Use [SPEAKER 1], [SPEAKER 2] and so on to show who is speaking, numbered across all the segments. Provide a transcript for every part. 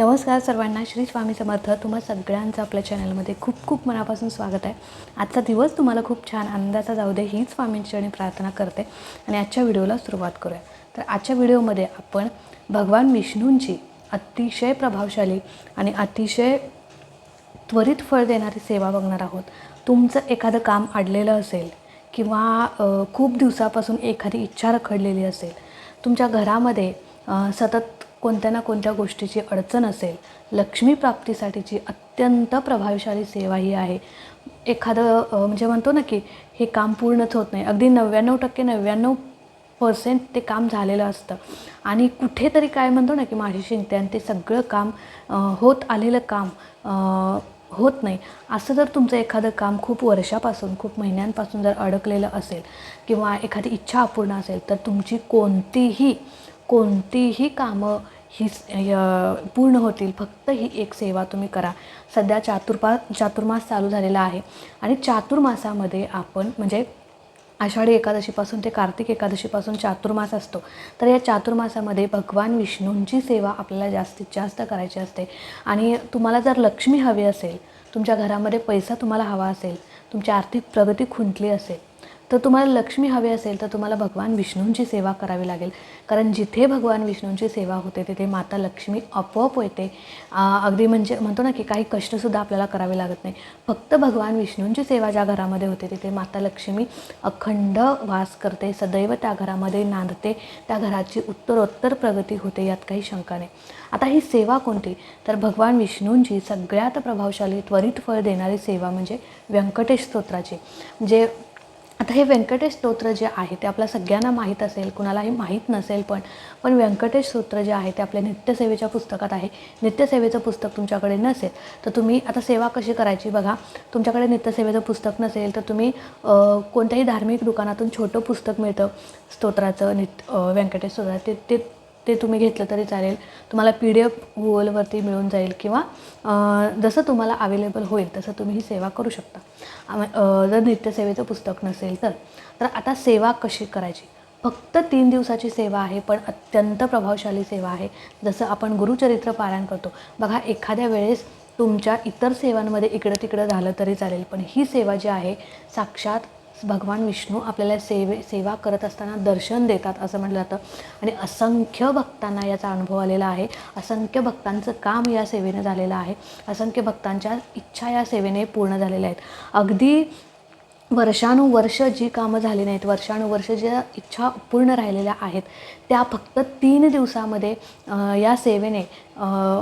[SPEAKER 1] नमस्कार सर्वांना श्री स्वामी समर्थ. तुम्हा सगळ्यांचं आपल्या चॅनलमध्ये खूप खूप मनापासून स्वागत आहे. आजचा दिवस तुम्हाला खूप छान आनंदाचा जाऊ दे हीच स्वामींची प्रार्थना करते. आणि आजच्या व्हिडिओला सुरुवात करूया. तर आजच्या व्हिडिओमध्ये आपण भगवान विष्णूंची अतिशय प्रभावशाली आणि अतिशय त्वरित फळ देणारी सेवा बघणार आहोत. तुमचं एखादं काम अडलेलं असेल किंवा खूप दिवसापासून एखादी इच्छा रखडलेली असेल तुमच्या घरामध्ये सतत कोणत्या ना कोणत्या गोष्टीची अडचण असेल लक्ष्मी प्राप्तीसाठीची अत्यंत प्रभावशाली सेवा ही आहे. एखादं म्हणजे म्हणतो ना की हे काम पूर्णच होत नाही. अगदी नव्याण्णव टक्के नव्याण्णव पर्सेंट ते काम झालेलं असतं. आणि कुठेतरी काय म्हणतो ना की माझी शिंकते आणि ते सगळं काम होत आलेलं काम होत नाही. असं जर तुमचं एखादं काम खूप वर्षापासून खूप महिन्यांपासून जर अडकलेलं असेल किंवा एखादी इच्छा अपूर्ण असेल तर तुमची कोणतीही कोणतीही कामं ही य- पूर्ण होतील. फक्त ही एक सेवा तुम्ही करा. सध्या चातुर्पा चातुर्मास चालू झालेला आहे. आणि चातुर्मासामध्ये आपण म्हणजे आषाढी एकादशीपासून ते कार्तिक एकादशीपासून चातुर्मास असतो. तर या चातुर्मासामध्ये भगवान विष्णूंची सेवा आपल्याला जास्तीत जास्त करायची असते. आणि तुम्हाला जर लक्ष्मी हवी असेल तुमच्या घरामध्ये पैसा तुम्हाला हवा असेल तुमची आर्थिक प्रगती खुंटली असेल तर तुम्हाला लक्ष्मी हवी असेल तर तुम्हाला भगवान विष्णूंची सेवा करावी लागेल. कारण जिथे भगवान विष्णूंची सेवा होते तिथे माता लक्ष्मी आपोआप येते. अगदी म्हणजे म्हणतो ना की काही कष्टसुद्धा आपल्याला करावे लागत नाही. फक्त भगवान विष्णूंची सेवा ज्या घरामध्ये होते तिथे माता लक्ष्मी अखंड वास करते सदैव त्या घरामध्ये नांदते त्या घराची उत्तरोत्तर प्रगती होते यात काही शंका नाही. आता ही सेवा कोणती? तर भगवान विष्णूंची सगळ्यात प्रभावशाली त्वरित फळ देणारी सेवा म्हणजे व्यंकटेश स्तोत्राची. जे आता हे व्यंकटेश स्तोत्र जे आहे ते आपल्या सगळ्यांना माहीत असेल कुणालाही माहीत नसेल पण पण व्यंकटेश स्तोत्र जे आहे ते आपल्या नित्यसेवेच्या पुस्तकात आहे. नित्यसेवेचं पुस्तक तुमच्याकडे नसेल तर तुम्ही आता सेवा कशी करायची बघा. तुमच्याकडे नित्यसेवेचं पुस्तक नसेल तर तुम्ही कोणत्याही धार्मिक दुकानातून छोटं पुस्तक मिळतं. स्तोत्राचं नित व्यंकटेश स्तोत्राचं. ते ते ते तुम्ही घेतलं तरी चालेल. तुम्हाला पी डी एफ गुगलवरती मिळून जाईल किंवा जसं तुम्हाला अवेलेबल होईल तसं तुम्ही ही सेवा करू शकता. जर नित्यसेवेचं पुस्तक नसेल तर. तर आता सेवा कशी करायची? फक्त तीन दिवसाची सेवा आहे पण अत्यंत प्रभावशाली सेवा आहे. जसं आपण गुरुचरित्र पारायण करतो. बघा एखाद्या वेळेस तुमच्या इतर सेवांमध्ये इकडं तिकडं झालं तरी चालेल पण ही सेवा जी आहे साक्षात भगवान विष्णू आपल्याला सेवे सेवा करत असताना दर्शन देतात असं म्हटलं जातं. आणि असंख्य भक्तांना याचा अनुभव आलेला आहे. असंख्य भक्तांचं काम या सेवेने झालेलं आहे. असंख्य भक्तांच्या इच्छा या सेवेने पूर्ण झालेल्या आहेत. अगदी वर्षानुवर्ष जी कामं झाली नाहीत वर्षानुवर्ष ज्या इच्छा पूर्ण राहिलेल्या आहेत त्या फक्त तीन दिवसामध्ये या सेवेने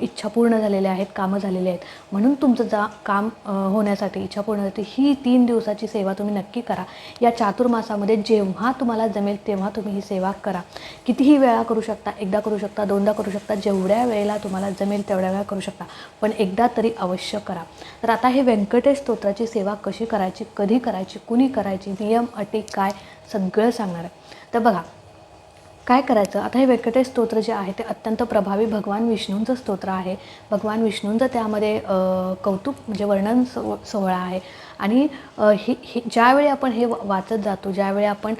[SPEAKER 1] इच्छा पूर्ण झालेल्या आहेत कामं झालेली आहेत. म्हणून तुमचं जा काम होण्यासाठी इच्छा पूर्ण होण्यासाठी ही तीन दिवसाची सेवा तुम्ही नक्की करा. या चातुर्मासामध्ये जेव्हा तुम्हाला जमेल तेव्हा तुम्ही ही सेवा करा. कितीही वेळा करू शकता एकदा करू शकता दोनदा करू शकता जेवढ्या वेळेला तुम्हाला जमेल तेवढ्या वेळा करू शकता पण एकदा तरी अवश्य करा. तर आता हे व्यंकटेश स्तोत्राची सेवा कशी करायची कधी करायची कुणी करायची नियम अटी काय सगळं सांगणार आहे. तर बघा काय करायचं? आता हे व्यंकटेश स्तोत्र जे आहे ते अत्यंत प्रभावी भगवान विष्णूंचं स्तोत्र आहे. भगवान विष्णूंचं त्यामध्ये कौतुक म्हणजे वर्णन सो सोहळा आहे. आणि हे हे ज्यावेळी आपण हे वाचत जातो ज्यावेळी आपण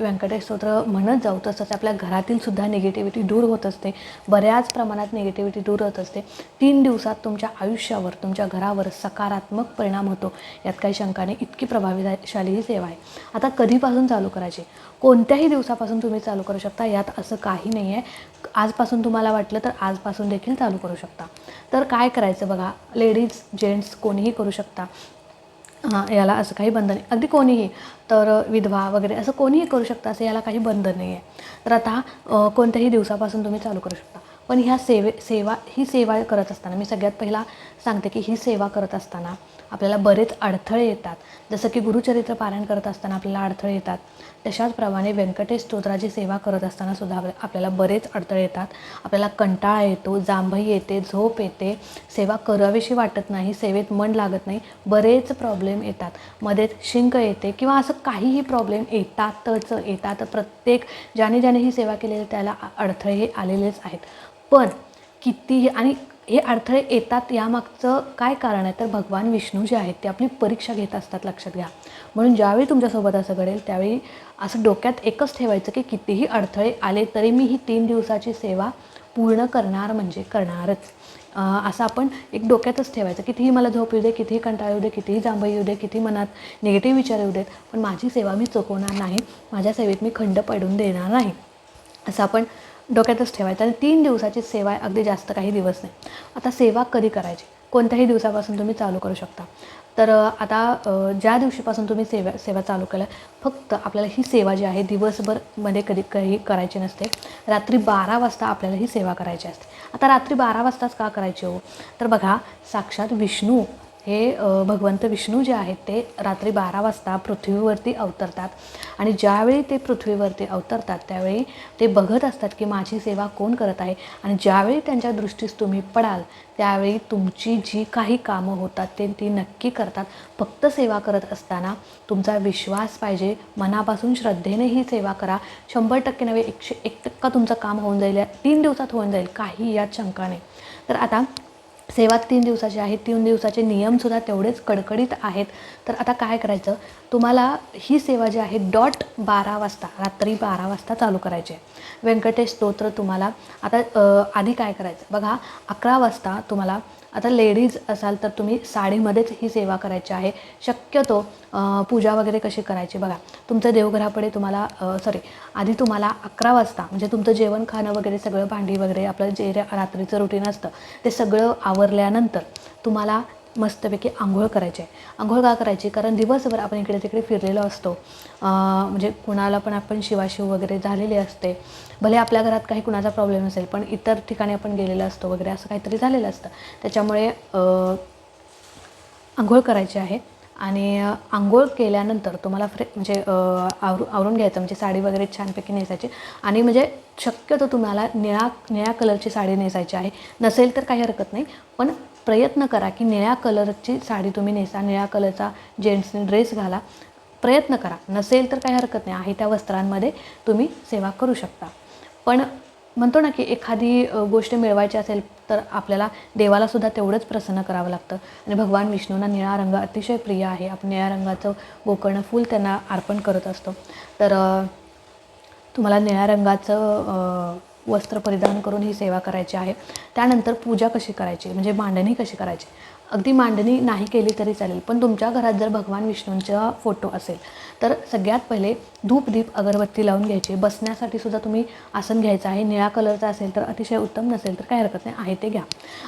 [SPEAKER 1] व्यंकटेश स्तोत्र म्हणत जाऊ तसंच आपल्या घरातील सुद्धा निगेटिव्हिटी दूर होत असते. बऱ्याच प्रमाणात निगेटिव्हिटी दूर होत असते. तीन दिवसात तुमच्या आयुष्यावर तुमच्या घरावर सकारात्मक परिणाम होतो. यात काही शंका नाही इतकी प्रभावीशाली ही सेवा आहे. आता कधीपासून चालू करायची? कोणत्याही दिवसापासून तुम्ही चालू करू शकता. यात असं काही नाही आहे. आजपासून तुम्हाला वाटलं तर आजपासून देखील चालू करू शकता. तर काय करायचं बघा? लेडीज जेंट्स कोणीही करू शकता. हां याला असं काही बंधन नाही. अगदी कोणीही तर विधवा वगैरे असं कोणीही करू शकता असं याला काही बंधन नाही आहे तर आता कोणत्याही दिवसापासून तुम्ही चालू करू शकता. पण ह्या सेवे सेवा ही सेवा करत असताना मी सगळ्यात पहिला सांगते की ही सेवा करत असताना आपल्याला बरेच अडथळे येतात. जसं की गुरुचरित्र पारायण करत असताना आपल्याला अडथळे येतात. तशाचप्रमाणे व्यंकटेश स्तोत्राची सेवा करत असताना सुद्धा आपल्याला बरेच अडथळे येतात. आपल्याला कंटाळा येतो जांभई येते झोप येते. सेवा करावीशी वाटत नाही सेवेत मन लागत नाही बरेच प्रॉब्लेम येतात. मध्येच शिंक येते किंवा असं काहीही प्रॉब्लेम येतातच येतात. प्रत्येक ज्याने ज्याने ही सेवा केलेली त्याला अडथळे हे आलेलेच आहेत. पण कितीही आणि हे अडथळे येतात यामागचं काय कारण आहे? तर भगवान विष्णू जे आहेत ते आपली परीक्षा घेत असतात लक्षात घ्या. म्हणून ज्यावेळी तुमच्यासोबत असं घडेल त्यावेळी असं डोक्यात एकच ठेवायचं की कितीही अडथळे आले तरी मी ही तीन दिवसाची सेवा पूर्ण करणार म्हणजे करणारच. असं आपण एक डोक्यातच ठेवायचं. कितीही मला झोप येऊ दे कितीही कंटाळ येऊ दे कितीही जांभई येऊ दे किती मनात निगेटिव्ह विचार येऊ देत पण माझी सेवा मी चुकवणार नाही. माझ्या सेवेत मी खंड पडून देणार नाही. असं आपण डोक्यातच ठेवायचं आणि तीन दिवसाची सेवा आहे अगदी जास्त काही दिवस नाही. आता सेवा कधी करायची? कोणत्याही दिवसापासून तुम्ही चालू करू शकता. तर आता ज्या दिवशीपासून तुम्ही सेवा सेवा चालू केल्या फक्त आपल्याला ही सेवा जी आहे दिवसभरमध्ये कधी काही करायची नसते. रात्री बारा वाजता आपल्याला ही सेवा करायची असते. आता रात्री बारा वाजताच का करायची हो? तर बघा साक्षात विष्णू हे भगवंत विष्णू जे आहेत ते रात्री बारा वाजता पृथ्वीवरती अवतरतात. आणि ज्यावेळी ते पृथ्वीवरती अवतरतात त्यावेळी ते बघत असतात की माझी सेवा कोण करत आहे. आणि ज्यावेळी त्यांच्या दृष्टीस तुम्ही पडाल त्यावेळी तुमची जी काही कामं होतात ते ती नक्की करतात. फक्त सेवा करत असताना तुमचा विश्वास पाहिजे. मनापासून श्रद्धेने ही सेवा करा. शंभर टक्के नव्हे एकशे एक टक्का तुमचं काम होऊन जाईल या तीन दिवसात होऊन जाईल काही यात शंका नाही. तर आता सेवा तीन दिवसाची आहे तीन दिवसाचे नियमसुद्धा तेवढेच कडकडीत आहेत. तर आता काय करायचं? तुम्हाला ही सेवा जी आहे डॉट बारा वाजता रात्री बारा वाजता चालू करायची आहे. व्यंकटेश स्तोत्र तुम्हाला. आता आधी काय करायचं? बघा अकरा वाजता तुम्हाला आता लेडीज असाल तर तुम्ही साडीमध्येच ही सेवा करायची आहे. शक्यतो पूजा वगैरे कशी करायची बघा. तुमचं देवघरापुढे तुम्हाला सॉरी आधी तुम्हाला अकरा वाजता म्हणजे तुमचं जेवण खाणं वगैरे सगळं भांडी वगैरे आपलं जे रात्रीचं रुटीन असतं ते सगळं आवरल्यानंतर तुम्हाला मस्तपैकी आंघोळ करायची आहे. आंघोळ का करायची? कारण दिवसभर आपण इकडे तिकडे फिरलेलो असतो. म्हणजे कुणाला पण आपण शिवाशिव वगैरे झालेली असते. भले आपल्या घरात काही कुणाचा प्रॉब्लेम नसेल पण इतर ठिकाणी आपण गेलेलं असतो वगैरे असं काहीतरी झालेलं असतं. त्याच्यामुळे आंघोळ करायची आहे. आणि आंघोळ केल्यानंतर तुम्हाला फ्रे म्हणजे आवरू आवरून घ्यायचं म्हणजे साडी वगैरे छानपैकी नेसायची. आणि म्हणजे शक्यतो तुम्हाला निळा निळ्या कलरची साडी नेसायची आहे. नसेल तर काही हरकत नाही पण प्रयत्न करा की निळ्या कलरची साडी तुम्ही नेसा निळ्या कलरचा जेंट्सने ड्रेस घाला. प्रयत्न करा. नसेल तर काही हरकत नाही. आहे त्या वस्त्रांमध्ये तुम्ही सेवा करू शकता. पण म्हणतो ना की एखादी गोष्ट मिळवायची असेल तर आपल्याला देवाला सुद्धा तेवढंच प्रसन्न करावं लागतं. आणि भगवान विष्णूंना निळा रंग अतिशय प्रिय आहे. आपण निळ्या रंगाचं गोकर्ण फूल त्यांना अर्पण करत असतो. तर तुम्हाला निळ्या रंगाचं वस्त्र परिधान करून ही सेवा करायची आहे. त्यानंतर पूजा कशी करायची? म्हणजे मांडणी कशी करायची? अगदी मांडणी नाही केली तरी चालेल. पण तुमच्या घरात जर भगवान विष्णूंचा फोटो असेल तर सगळ्यात पहिले धूप दीप अगरबत्ती लावून घ्यायची. बसण्यासाठी सुद्धा तुम्ही आसन घ्यायचं आहे. निळ्या कलरचा असेल तर अतिशय उत्तम नसेल तर काही हरकत नाही. आहे ते घ्या.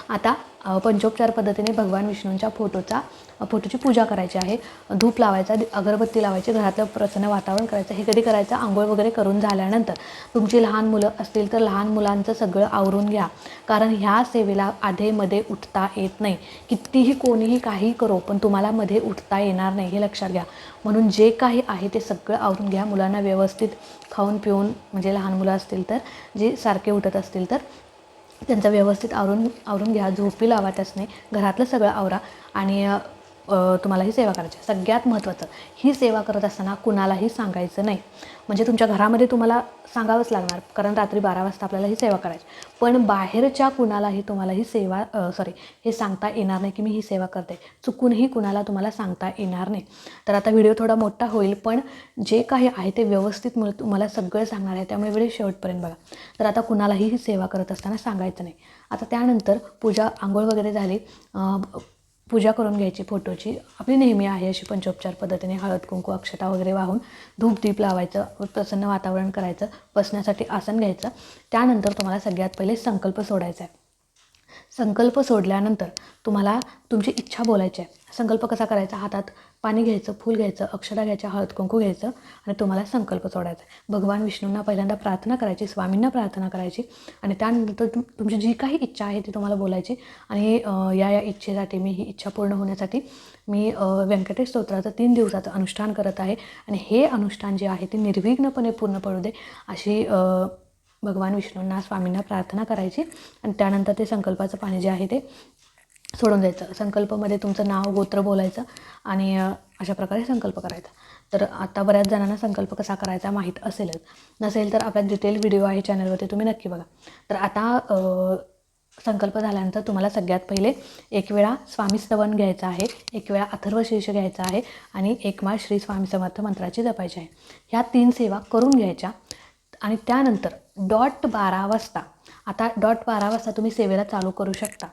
[SPEAKER 1] आता पंचोपचार पद्धतीने भगवान विष्णूंच्या फोटोचा फोटोची पूजा करायची आहे. धूप लावायचा अगरबत्ती लावायची घरातलं प्रसन्न वातावरण करायचं हे कधी करायचं? आंघोळ वगैरे करून झाल्यानंतर. तुमची लहान मुलं असतील तर लहान मुलांचं सगळं आवरून घ्या. कारण ह्या सेवेला आधेमध्ये उठता येत नाही. कितीही कोणीही काही करो पण तुम्हाला मध्ये उठता येणार नाही हे लक्षात घ्या. म्हणून जे काही आहे ते सगळं आवरून घ्या. मुलांना व्यवस्थित खाऊन पिऊन म्हणजे लहान मुलं असतील तर जे सारखे उठत असतील तर त्यांचं व्यवस्थित आवरून आवरून घ्या. झोपी लावा त्यासने. घरातलं सगळं आवरा. आणि तुम्हाला ही सेवा करायची आहे. सगळ्यात महत्त्वाचं ही सेवा करत असताना कुणालाही सांगायचं नाही. म्हणजे तुमच्या घरामध्ये तुम्हाला सांगावंच लागणार कारण रात्री बारा वाजता आपल्याला ही सेवा करायची पण बाहेरच्या कुणालाही तुम्हाला ही सेवा सॉरी हे सांगता येणार नाही की मी ही सेवा करते. चुकूनही कुणाला तुम्हाला सांगता येणार नाही. तर आता व्हिडिओ थोडा मोठा होईल पण जे काही आहे ते व्यवस्थित मला तुम्हाला सगळं सांगणार आहे. त्यामुळे व्हिडिओ शेवटपर्यंत बघा. तर आता कुणालाही ही सेवा करत असताना सांगायचं नाही. आता त्यानंतर पूजा आंघोळ वगैरे झाली. पूजा करून घ्यायची फोटोची. आपली नेहमी आहे अशी पंचोपचार पद्धतीने हळद कुंकू अक्षता वगैरे वाहून धूप दीप लावायचं प्रसन्न वातावरण करायचं बसण्यासाठी आसन घ्यायचं. त्यानंतर तुम्हाला सगळ्यात पहिले संकल्प सोडायचा आहे. संकल्प सोडल्यानंतर तुम्हाला तुमची इच्छा बोलायची आहे. संकल्प कसा करायचा? हातात पाणी घ्यायचं फूल घ्यायचं अक्षरा घ्यायच्या हळद कुंकू घ्यायचं आणि तुम्हाला संकल्प सोडायचा आहे. भगवान विष्णूंना पहिल्यांदा प्रार्थना करायची स्वामींना प्रार्थना करायची आणि त्यानंतर तुम तुमची जी काही इच्छा आहे ती तुम्हाला बोलायची आणि या या इच्छेसाठी मी ही इच्छा पूर्ण होण्यासाठी मी व्यंकटेश स्तोत्राचं तीन दिवसाचं अनुष्ठान करत आहे आणि हे अनुष्ठान जे आहे ते निर्विघ्नपणे पूर्ण पडू दे अशी भगवान विष्णूंना स्वामींना प्रार्थना करायची आणि त्यानंतर ते संकल्पाचं पाणी जे आहे ते सोडून द्यायचं. संकल्पमध्ये तुमचं नाव गोत्र बोलायचं आणि अशा प्रकारे संकल्प करायचा. तर आता बऱ्याच जणांना संकल्प कसा करायचा माहीत असेलच. नसेल तर आपला डिटेल व्हिडिओ आहे चॅनलवरती तुम्ही नक्की बघा. तर आता संकल्प झाल्यानंतर तुम्हाला सगळ्यात पहिले एक वेळा स्वामी स्तवन घ्यायचं आहे एक वेळा अथर्व शीर्ष घ्यायचा आहे आणि एक माळ श्री स्वामी समर्थ मंत्राची जपायची आहे. ह्या तीन सेवा करून घ्यायच्या. आणि त्यानंतर डॉट बारा वाजता आता डॉट बारा वाजता तुम्ही सेवेला चालू करू शकता.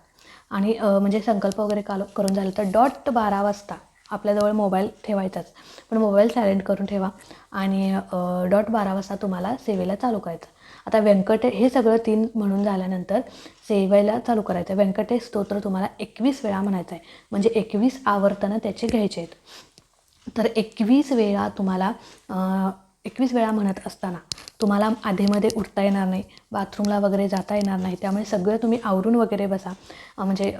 [SPEAKER 1] आणि म्हणजे संकल्प वगैरे काल करून झालं तर डॉट बारा वाजता आपल्याजवळ मोबाईल ठेवायचाच. पण मोबाईल सायलेंट करून ठेवा आणि डॉट बारा वाजता तुम्हाला सेवेला चालू करायचं. आता व्यंकटे हे सगळं तीन म्हणून झाल्यानंतर सेवेला चालू करायचं. आहे व्यंकटेश स्तोत्र तुम्हाला एकवीस वेळा म्हणायचं आहे. म्हणजे एकवीस आवर्तनं त्याचे घ्यायचे आहेत. तर एकवीस वेळा तुम्हाला एकवीस वेळा म्हणत असताना तुम्हाला आधीमध्ये उठता येणार नाही बाथरूमला वगैरे जाता येणार नाही त्यामुळे सगळं तुम्ही आवरून वगैरे बसा. म्हणजे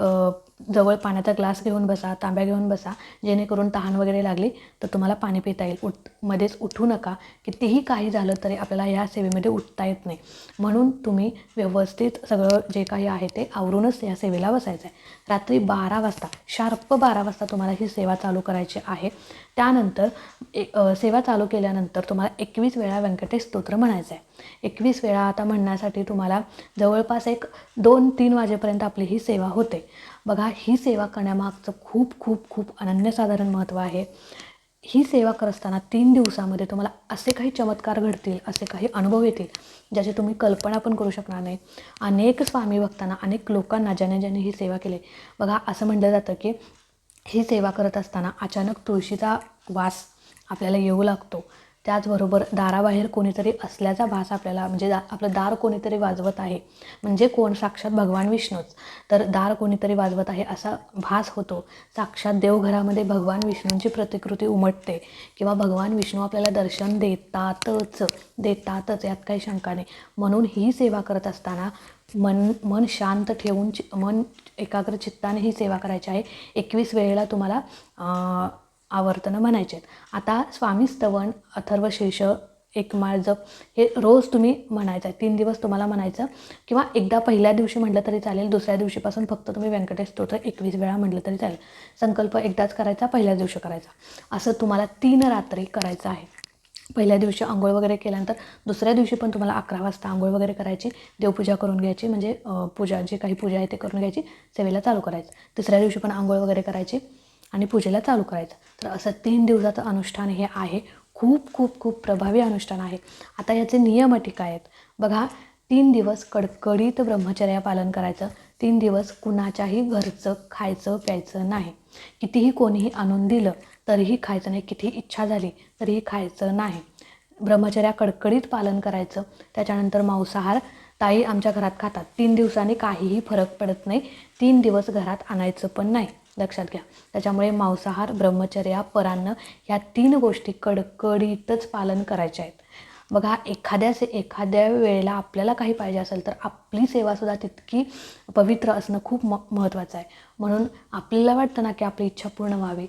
[SPEAKER 1] जवळ पाण्याचा ग्लास घेऊन बसा तांब्या घेऊन बसा जेणेकरून तहान वगैरे लागली तर तुम्हाला पाणी पिता येईल. उठ मध्येच उठू नका. कितीही काही झालं तरी आपल्याला ह्या सेवेमध्ये उठता येत नाही. म्हणून तुम्ही व्यवस्थित सगळं जे काही आहे ते आवरूनच या सेवेला बसायचं आहे रात्री बारा वाजता शार्प बारा वाजता तुम्हाला ही सेवा चालू करायची आहे. त्यानंतर एक सेवा चालू केल्यानंतर तुम्हाला एकवीस वेळा व्यंकटेश स्तोत्र म्हणायचं आहे एकवीस वेळा आता म्हणण्यासाठी तुम्हाला जवळपास एक दोन तीन वाजेपर्यंत आपली ही सेवा होते. बघा ही सेवा करण्यामागचं खूप खूप खूप अनन्यसाधारण महत्त्व आहे. ही सेवा करत असताना तीन दिवसामध्ये तुम्हाला असे काही चमत्कार घडतील असे काही अनुभव येतील ज्याची तुम्ही कल्पना पण करू शकणार नाही. अनेक स्वामी भक्तांना अनेक लोकांना ज्याने ज्याने ही सेवा केली. बघा असं म्हटलं जातं की ही सेवा करत असताना अचानक तुळशीचा वास आपल्याला येऊ लागतो. त्याचबरोबर दाराबाहेर कोणीतरी असल्याचा भास आपल्याला म्हणजे दा आपलं दार कोणीतरी वाजवत आहे म्हणजे कोण? साक्षात भगवान विष्णूच. तर दार कोणीतरी वाजवत आहे असा भास होतो. साक्षात देवघरामध्ये भगवान विष्णूंची प्रतिकृती उमटते किंवा भगवान विष्णू आपल्याला दर्शन देतातच देतातच यात काही शंका नाही. म्हणून ही सेवा करत असताना मन मन शांत ठेवून चि मन एकाग्र चित्ताने ही सेवा करायची आहे. एकवीस वेळेला तुम्हाला आवर्तनं म्हणायचे आहेत आता स्वामी स्तवन अथर्वशीर्ष एक माळ जप हे रोज तुम्ही म्हणायचं. आहे तीन दिवस तुम्हाला म्हणायचं. किंवा एकदा पहिल्या दिवशी म्हटलं तरी चालेल दुसऱ्या दिवशीपासून फक्त तुम्ही व्यंकटेश स्तोत्र एकवीस वेळा म्हटलं तरी चालेल. संकल्प एकदाच करायचा पहिल्याच दिवशी करायचा. असं तुम्हाला तीन रात्री करायचं आहे. पहिल्या दिवशी आंघोळ वगैरे केल्यानंतर दुसऱ्या दिवशी पण तुम्हाला अकरा वाजता आंघोळ वगैरे करायची देवपूजा करून घ्यायची म्हणजे पूजा जे काही पूजा आहे ते करून घ्यायची सेवेला चालू करायचं. तिसऱ्या दिवशी पण आंघोळ वगैरे करायची. आणि पूजेला चालू करायचं. तर असं तीन दिवसाचं अनुष्ठान हे आहे. खूप खूप खूप प्रभावी अनुष्ठान आहे. आता याचे नियम अटी काय आहेत? बघा तीन दिवस कडकडीत ब्रह्मचर्या पालन करायचं. तीन दिवस कुणाच्याही घरचं खायचं प्यायचं नाही. कितीही कोणीही आणून दिलं तरीही खायचं नाही. कितीही इच्छा झाली तरीही खायचं नाही. ब्रह्मचर्या कडकडीत पालन करायचं. त्याच्यानंतर मांसाहार ताई आमच्या घरात खातात. तीन दिवसांनी काहीही फरक पडत नाही. तीन दिवस घरात आणायचं पण नाही. लक्षात घ्या. त्याच्यामुळे मांसाहार ब्रह्मचर्या परान्न ह्या तीन गोष्टी कडकडीतच पालन करायच्या आहेत. बघा एखाद्या से एखाद्या वेळेला आपल्याला काही पाहिजे असेल तर आपली सेवासुद्धा तितकी पवित्र असणं खूप म महत्त्वाचं आहे. म्हणून आपल्याला वाटतं ना की आपली इच्छा पूर्ण व्हावी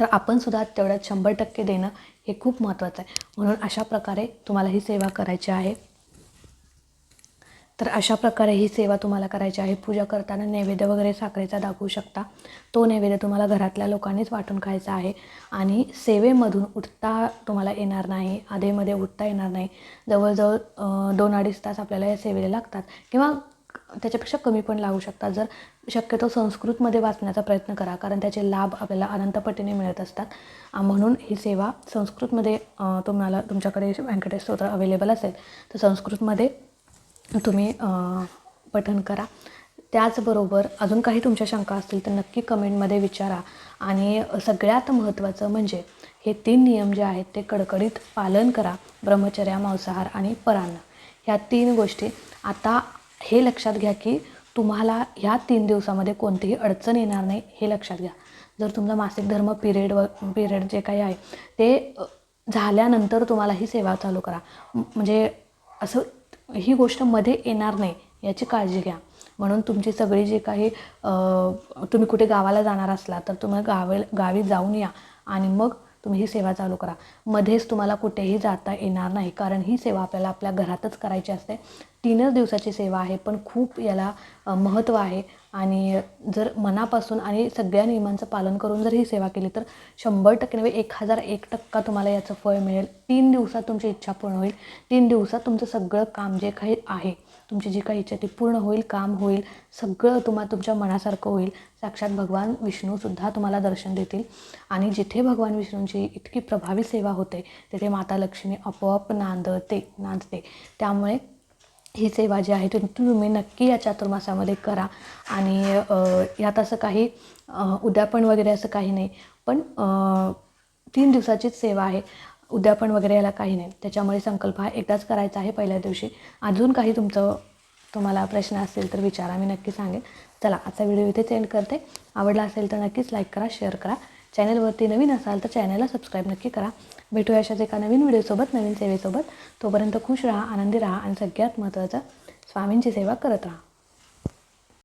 [SPEAKER 1] तर आपणसुद्धा तेवढ्यात शंभर टक्के देणं हे खूप महत्त्वाचं आहे. म्हणून अशा प्रकारे तुम्हाला ही सेवा करायची आहे. तर अशा प्रकारे ही सेवा तुम्हाला करायची आहे. पूजा करताना नैवेद्य वगैरे साखरेचा दाखवू शकता. तो नैवेद्य तुम्हाला घरातल्या लोकांनीच वाटून खायचा आहे. आणि सेवेमधून उठता तुम्हाला येणार नाही. आधेमध्ये उठता येणार नाही. जवळजवळ दोन अडीच तास आपल्याला या सेवेला लागतात. किंवा त्याच्यापेक्षा कमी पण लागू शकतात. जर शक्यतो संस्कृतमध्ये वाचण्याचा प्रयत्न करा. कारण त्याचे लाभ आपल्याला अनंतपटीने मिळत असतात. म्हणून ही सेवा संस्कृतमध्ये तुम्हाला तुमच्याकडे व्यंकटेश स्तोत्र अवेलेबल असेल. तर संस्कृतमध्ये तुम्ही पठन पठण करा. त्याचबरोबर अजून काही तुमच्या शंका असतील तर नक्की कमेंटमध्ये विचारा. आणि सगळ्यात महत्त्वाचं म्हणजे हे तीन नियम जे आहेत ते कडकडीत पालन करा. ब्रह्मचर्या मांसाहार आणि परान्न. ह्या तीन गोष्टी आता हे लक्षात घ्या की तुम्हाला ह्या तीन दिवसामध्ये कोणतीही अडचण येणार नाही हे लक्षात घ्या. जर तुमचा मासिक धर्म पिरियड व पिरियड जे काही आहे ते झाल्यानंतर तुम्हाला ही सेवा चालू करा. म्हणजे असं ही गोष्टमध्ये येणार नाही याची काळजी घ्या. म्हणून तुमची सगळी जी काही तुम्ही कुठे गावाला जाणार असला तर तुम्ही गावे गावी जाऊन या. आणि मग तुम्ही ही सेवा चालू करा. मध्येच तुम्हाला कुठेही जाता येणार नाही. कारण ही सेवा आपल्याला आपल्या घरातच करायची असते. तीनच दिवसाची सेवा आहे पण खूप याला महत्त्व आहे. आणि जर मनापासून आणि सगळ्या नियमांचं पालन करून जर ही सेवा केली तर शंभर टक्के नव्हे एक हजार एक टक्का तुम्हाला याचं फळ मिळेल. तीन दिवसात तुमची इच्छा पूर्ण होईल. तीन दिवसात तुमचं सगळं काम जे काही आहे तुमची जी काही इच्छा ती पूर्ण होईल काम होईल सगळं तुम्हा तुमच्या मनासारखं होईल. साक्षात भगवान विष्णूसुद्धा तुम्हाला दर्शन देतील. आणि जिथे भगवान विष्णूंची इतकी प्रभावी सेवा होते तिथे माता लक्ष्मी आपोआप नांदते नांदते. त्यामुळे ही सेवा जी आहे ती तुम्ही नक्की या चातुर्मासामध्ये करा. आणि यात असं काही अ, उद्यापन वगैरे असं काही नाही. पण तीन दिवसाचीच सेवा आहे. उद्यापन वगैरे याला काही नाही. त्याच्यामुळे संकल्प हा एकदाच करायचा आहे पहिल्या दिवशी. अजून काही तुमचं तुम्हाला प्रश्न असतील तर विचारा मी नक्की सांगेन. चला आजचा व्हिडिओ इथे एंड करते. आवडला असेल तर नक्कीच लाईक करा शेअर करा. चॅनलवरती नवीन असाल तर चॅनलला सबस्क्राईब नक्की करा. भेटूया अशाच एका नवीन व्हिडिओसोबत नवीन सेवेसोबत. तोपर्यंत खुश राहा आनंदी राहा आणि सगळ्यात महत्त्वाचं स्वामींची सेवा करत राहा.